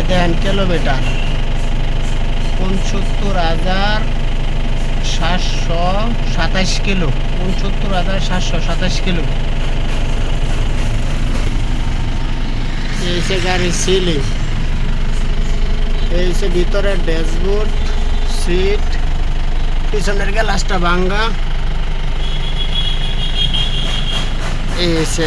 এই দেখেন কিলোমিটার। পঁচাত্তর হাজার সাতশো সাতাশ কিলো। পঁচাত্তর হাজার সাতশো সাতাশ কিলো। এই হচ্ছে গাড়ির সিলিং। এই হচ্ছে ভিতরের ড্যাশবোর্ড, সিট, পিছনের গ্লাসটা ভাঙ্গা। এই হচ্ছে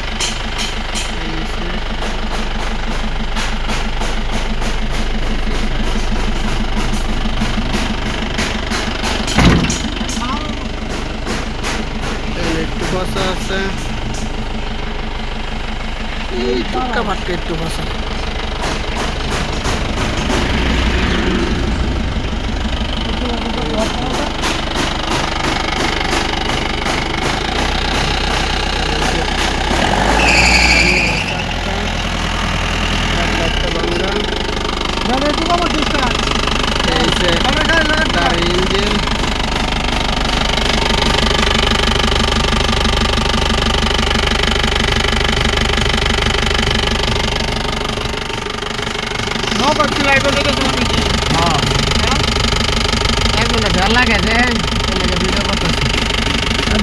এখানে আছে। এই টুকা পাটকা একটু বসা। হ্যাঁ। এগুলো ভালো লাগে যে ভিডিও করতেছি। আই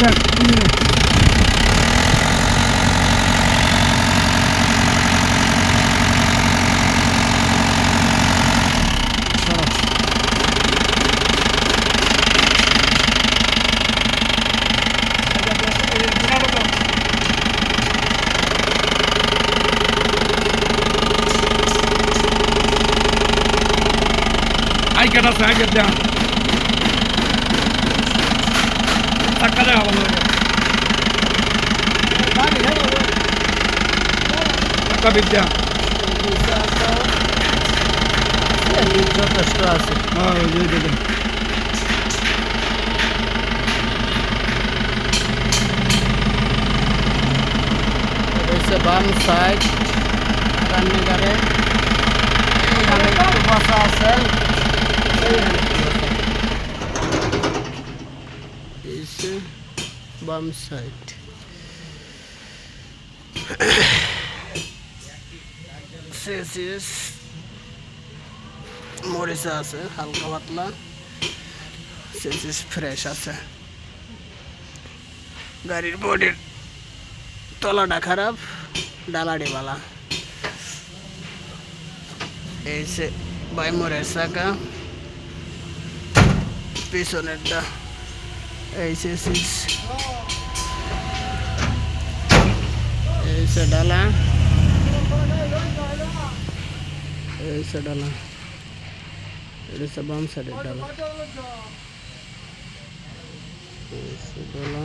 কাটা আছে আগে দেয়া টাকা দেওয়া ভালো টাকা বিদ্যা যথেষ্ট আছে হ্যাঁ দেখেন হচ্ছে বাম সাইড রান্নাঘরে আছে হচ্ছে বাম সাইড সেলসিয়াস মরিচা আছে হালকা পাতলা সেলসিয়াস ফ্রেশ আছে গাড়ির বডির তলাটা খারাপ ডালাডি বালা এই সে বাইমরের চাকা পিছনেরটা এই সে সিস এই সে ডালা এই ডালা এটা বাম সাইডের ডালা এই সে ডালা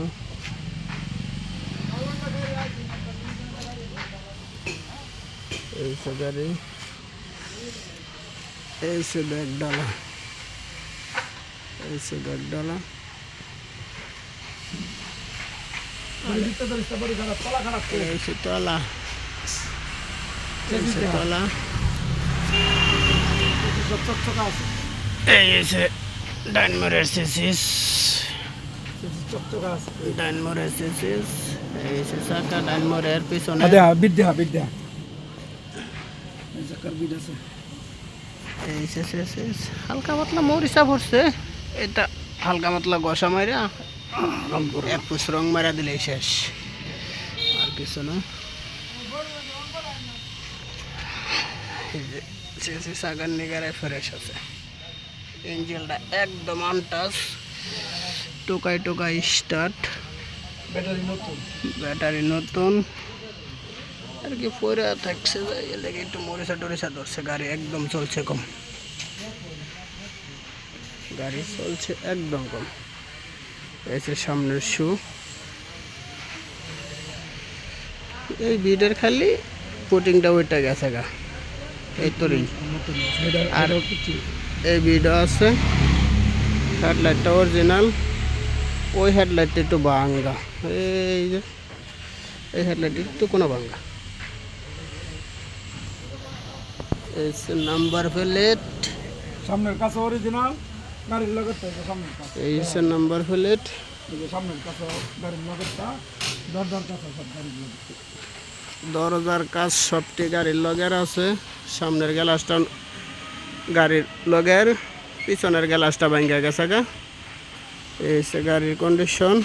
এই সে গাড়ি এই ব্যাগ ডালা এই সে ব্যাগ ডালা এই সে তলা। তলা। এই সে ডাইনমোরের সিসিস ডাইনমোরের সিসিস এই সে চাকা ডাইনমোরের পিছনে। দেয়া বিদ্যা বিদ্যা চাকার বিদ আছে। এই শেষ হালকা পাতলা মরিচা পড়ছে এটা হালকা পাতলা গসা মারা এক পুষ রং মারা দিলেই শেষ। আর কিছু না। সাগার নিগারায় ফ্রেশ আছে। ইঞ্জিনটা একদম আনটাস টোকাই টোকাই স্টার্ট। ব্যাটারি নতুন। ব্যাটারি নতুন। আর কি পরে থাকছে যাই এর লেগে একটু মরিচা টরিচা ধরছে গাড়ি একদম চলছে কম। গাড়ি চলছে একদম কম। এসে সামনের শু এই বিডের খালি পুটিংটা ওইটা গেছে গা। এই নতুন এটা আর- এই বিডও আছে। হেডলাইটটা অরিজিনাল ওই হেডলাইটটা একটু ভাঙ্গা। এই যে, এই হেডলাইট একটু কোনো ভাঙ্গা। নাম্বার প্লেট সামনের কাছে অরিজিনাল এই হচ্ছে নাম্বার প্লেট দরজার কাজ সবটি গাড়ির লগের আছে সামনের গ্যালাসটা গাড়ির লগের পিছনের গ্যালাসটা ভাঙ্গা গেছে গা। এই হচ্ছে গাড়ির কন্ডিশন